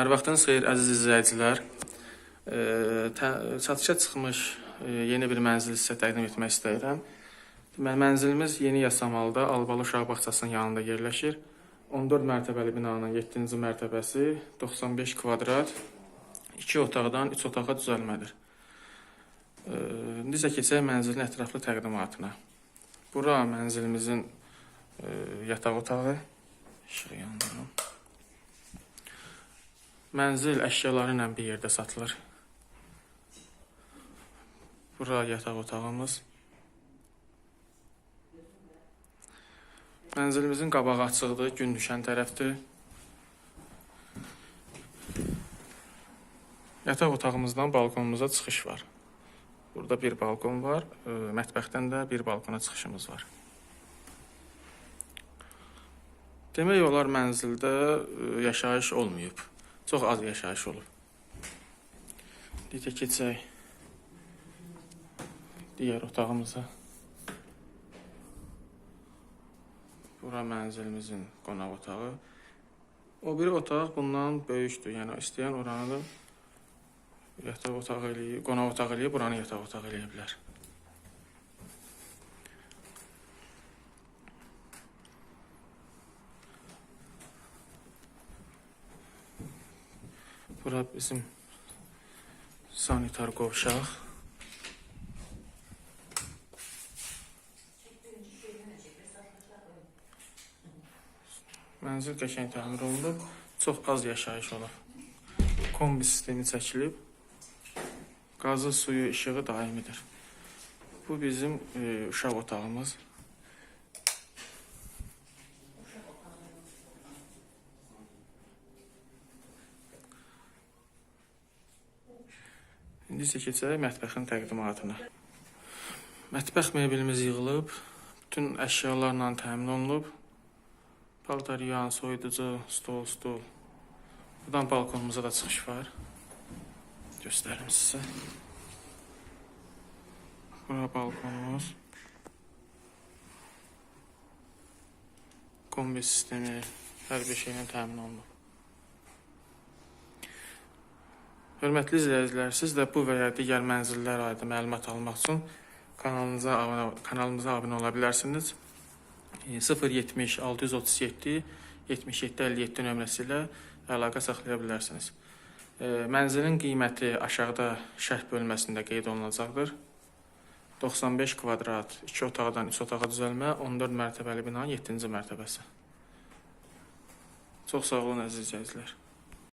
Hər vaxtınız xeyir əziz izləyicilər. Satışa çıxmış yeni bir mənzil sizə təqdim etmək istəyirəm. Deməli, mənzilimiz Yeni Yasamalda Albalı Uşaq Bağçasının yanında yerləşir. 14 mərtəbəli binanın 7-ci mərtəbəsi 95 kvadrat 2 otaqdan 3 otağa düzəlmədir. İsə keçək mənzilin ətraflı təqdimatına. Bura mənzilimizin yataq otağı. İşığı yandırım. Mənzil əşyaları ilə bir yerdə satılır. Bura yataq otağımız. Mənzilimizin qabağı açıqdır, gün düşən tərəfdir. Yataq otağımızdan balkonumuza çıxış var. Burada bir balkon var, e, mətbəxdən də bir balkona çıxışımız var. Demək olar mənzildə e, yaşayış olmayıb. Çox az yaşayış olub. Digər keçək digər otağımıza. Bura mənzilimizin qonaq otağı. O biri otaq bundan böyükdür. Yəni istəyən oranı da yataq otağı eləyib, qonaq otağı eləyib, buranı yataq otağı eləyə bilər. Bura bizim sanitar qovşaq. Mənzil qəşəng təmir olunub, çox az yaşayış olub. Kombi sistemi çəkilib. Qazı, suyu, işığı daimidir. Bu bizim e, uşaq otağımız. İndi isə keçək mətbəxin təqdimatına. Mətbəx mebelimiz yığılıb, bütün əşyalarla təmin olunub. Paltaryan, soyuducu, stol, stol. Buradan balkonumuza da çıxış var. Göstərim sizə. Bura balkonumuz. Kombi sistemi, hər bir şeylə təmin olunub. Hörmətli izləyicilər, siz də bu və ya digər mənzillər haqqında məlumat almaq üçün kanalımıza kanalımıza abunə ola bilərsiniz. E, 070 637 77 57 nömrəsi ilə əlaqə saxlaya bilərsiniz. E, Mənzilin qiyməti aşağıda şərh bölməsində qeyd olunacaqdır. 95 kvadrat, 2 otaqdan 3 otağa düzəlmə, 14 mərtəbəli binanın 7-ci mərtəbəsi. Çox sağ olun əziz izləyicilər.